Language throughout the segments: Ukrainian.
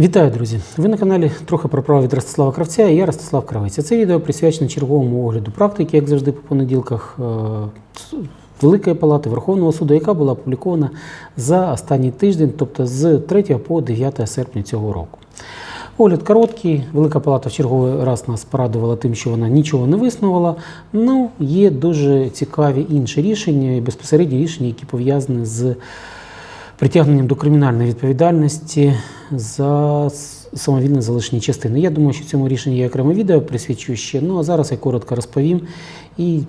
Вітаю, друзі! Ви на каналі трохи про право від Ростислава Кравця і я Ростислав Кравець. Це відео присвячено черговому огляду практики, як завжди по понеділках е, Великої палати Верховного суду, яка була опублікована за останній тиждень, тобто з 3 по 9 серпня цього року. Огляд короткий. Велика палата в черговий раз нас порадувала тим, що вона нічого не виснувала. Ну, є дуже цікаві інші рішення безпосередні рішення, які пов'язані з притягненням до кримінальної відповідальності за самовільне залишення частини. Я думаю, що цьому рішенні є окреме відео присвячу ще. Ну а зараз я коротко розповім. І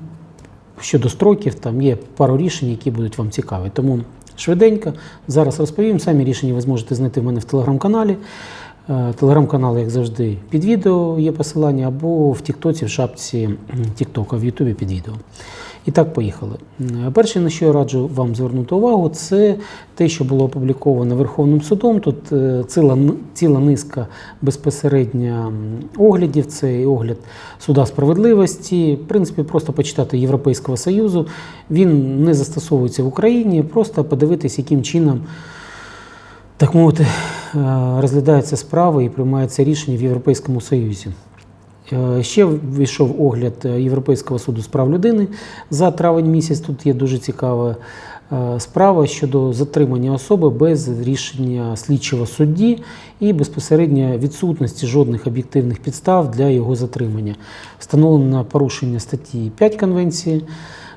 щодо строків, там є пару рішень, які будуть вам цікаві. Тому швиденько зараз розповім. Самі рішення ви зможете знайти в мене в телеграм-каналі. Е, Телеграм-канал, як завжди, під відео є посилання, або в Тіктоці, в шапці Тіктока, в Ютубі під відео. І так, поїхали. Перше, на що я раджу вам звернути увагу, це те, що було опубліковано Верховним судом. Тут е, ціла, ціла низка безпосередньо оглядів. Це і огляд суда справедливості. В принципі, просто почитати Європейського Союзу. Він не застосовується в Україні, просто подивитись, яким чином так мовити, е, розглядаються справи і приймаються рішення в Європейському Союзі. Е, Ще вийшов огляд е, Європейського суду з прав людини за травень місяць. Тут є дуже цікава справа щодо затримання особи без рішення слідчого судді і безпосередньо відсутності жодних об'єктивних підстав для його затримання. Встановлено порушення статті 5 Конвенції.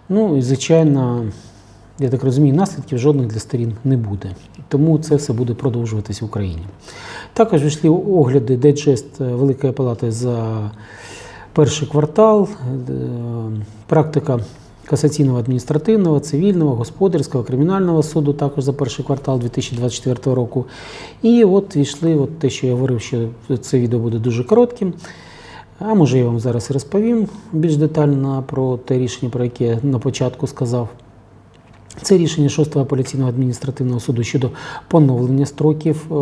Ну і звичайно, я так розумію, наслідків жодних для сторін не буде. Тому це все буде продовжуватись в Україні. Також вийшли огляди дайджест е, Великої Палати за перший квартал, е, практика касаційного адміністративного, цивільного, господарського, кримінального суду також за перший квартал 2024 року. І от війшли от те, що я говорив, що це відео буде дуже коротким. А може я вам зараз розповім більш детально про те рішення, про яке я на початку сказав. Це рішення 6-го апеляційного адміністративного суду щодо поновлення строків е,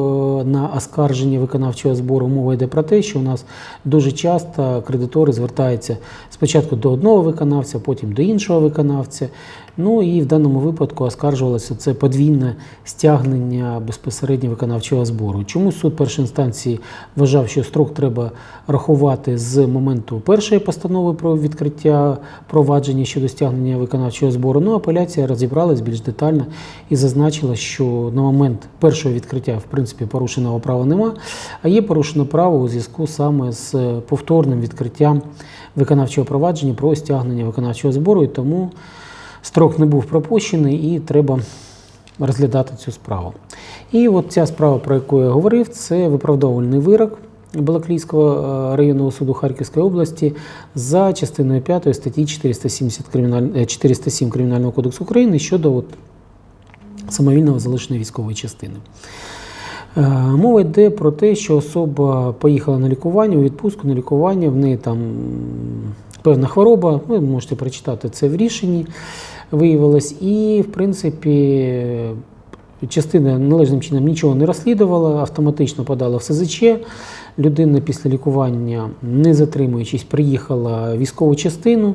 на оскарження виконавчого збору. Мова йде про те, що у нас дуже часто кредитори звертаються спочатку до одного виконавця, потім до іншого виконавця. Ну і в даному випадку оскаржувалося це подвійне стягнення безпосередньо виконавчого збору. Чому суд першої інстанції вважав, що строк треба рахувати з моменту першої постанови про відкриття провадження щодо стягнення виконавчого збору? Ну, апеляція розібралась більш детально і зазначила, що на момент першого відкриття в принципі порушеного права нема, а є порушено право у зв'язку саме з повторним відкриттям виконавчого провадження про стягнення виконавчого збору, і тому строк не був пропущений і треба розглядати цю справу. І от ця справа, про яку я говорив, це виправдовувальний вирок Балаклійського е, районного суду Харківської області за частиною 5 статті 470 криміналь... е, 407 Кримінального кодексу України щодо от самовільного залишення військової частини. Е, Мова йде про те, що особа поїхала на лікування, у відпустку на лікування, в неї там певна хвороба, ви можете прочитати це в рішенні, виявилось. І, в принципі, частина належним чином нічого не розслідувала, автоматично подала в СЗЧ. Людина після лікування, не затримуючись, приїхала в військову частину.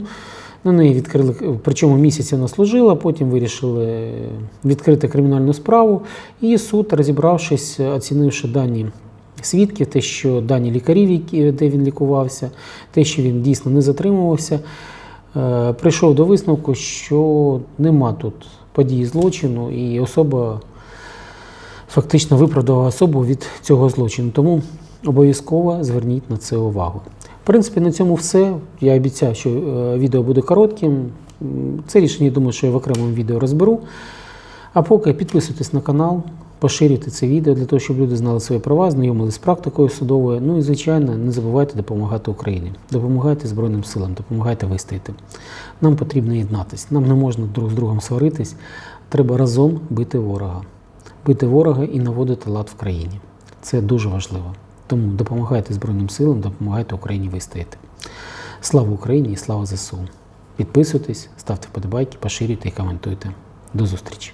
На неї відкрили, причому місяць вона служила, потім вирішили відкрити кримінальну справу. І суд, розібравшись, оцінивши дані свідків, те, що дані лікарів, де він лікувався, те, що він дійсно не затримувався, е, прийшов до висновку, що нема тут події злочину, і особа фактично виправдала особу від цього злочину. Тому обов'язково зверніть на це увагу. В принципі, на цьому все. Я обіцяв, що е, відео буде коротким. Це рішення, думаю, що я в окремому відео розберу. А поки підписуйтесь на канал, поширюйте це відео для того, щоб люди знали свої права, знайомились з практикою судовою. Ну і, звичайно, не забувайте допомагати Україні. Допомагайте Збройним силам, допомагайте вистояти. Нам потрібно єднатись. Нам не можна друг з другом сваритись. Треба разом бити ворога. Бити ворога і наводити лад в країні. Це дуже важливо. Тому допомагайте Збройним силам, допомагайте Україні вистояти. Слава Україні і слава ЗСУ! Підписуйтесь, ставте вподобайки, поширюйте і коментуйте. До зустрічі!